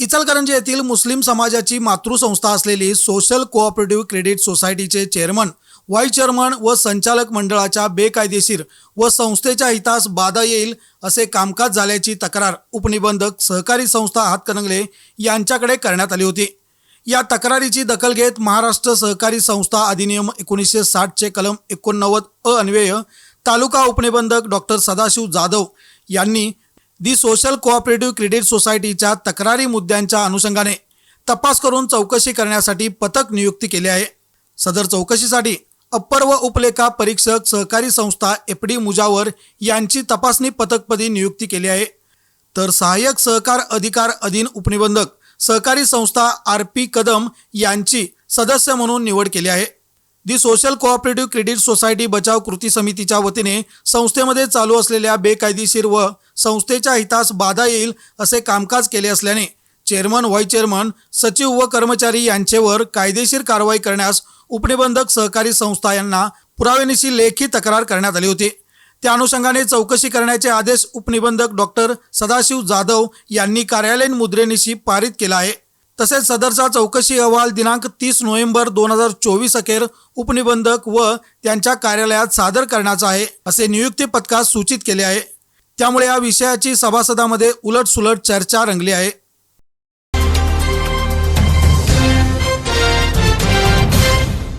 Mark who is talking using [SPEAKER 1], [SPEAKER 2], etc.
[SPEAKER 1] इचलकरंजी येथील मुस्लिम समाजाची मातृसंस्था असलेली सोशल कोऑपरेटिव्ह क्रेडिट सोसायटीचे चेअरमन व्हाईस चेअरमन व संचालक मंडळाच्या बेकायदेशीर व संस्थेच्या हितास बाधा येईल असे कामकाज झाल्याची तक्रार उपनिबंधक सहकारी संस्था हातकणंगले यांच्याकडे करण्यात आली होती. या तक्रारीची दखल घेत महाराष्ट्र सहकारी संस्था अधिनियम एकोणीसशे साठचे कलम एकोणनव्वद अ अन्वय तालुका उपनिबंधक डॉक्टर सदाशिव जाधव यांनी दी सोशल कोऑपरेटिव्ह क्रेडिट सोसायटीच्या तक्रारी मुद्द्यांच्या अनुषंगाने तपास करून चौकशी करण्यासाठी पथक नियुक्ती केली आहे. सदर चौकशीसाठी अप्पर व उपलेखा परीक्षक सहकारी संस्था एफ डी मुजावर यांची तपासणी पथकपदी नियुक्ती केली आहे. तर सहाय्यक सहकार अधिकार अधीन उपनिबंधक सहकारी संस्था आर पी कदम यांची सदस्य म्हणून निवड केली आहे. The social cooperative credit society बचाव कृती समितीच्या वतीने संस्थेमध्ये चालू असलेल्या बेकायदेशीर व संस्थेच्या हितास बाधा येईल असे कामकाज केले असल्याने चेअरमन व्हाईस चेअरमन सचिव व कर्मचारी यांचेवर कायदेशीर कारवाई करण्यास उपनिबंधक सहकारी संस्था यांना पुराव्यानिशी लेखी तक्रार करण्यात आली होती. त्या अनुषंगाने चौकशी करण्याचे आदेश उपनिबंधक डॉक्टर सदाशिव जाधव यांनी कार्यालयीन मुद्रेनिशी पारित केला आहे. तसेच सदरचा चौकशी अहवाल दिनांक तीस नोव्हेंबर दोन हजार चोवीस अखेर उपनिबंधक व त्यांच्या कार्यालयात सादर करण्याचा आहे असे नियुक्ती पथकात सूचित केले आहे. त्यामुळे या विषयाची सभासदामध्ये उलटसुलट चर्चा रंगली आहे.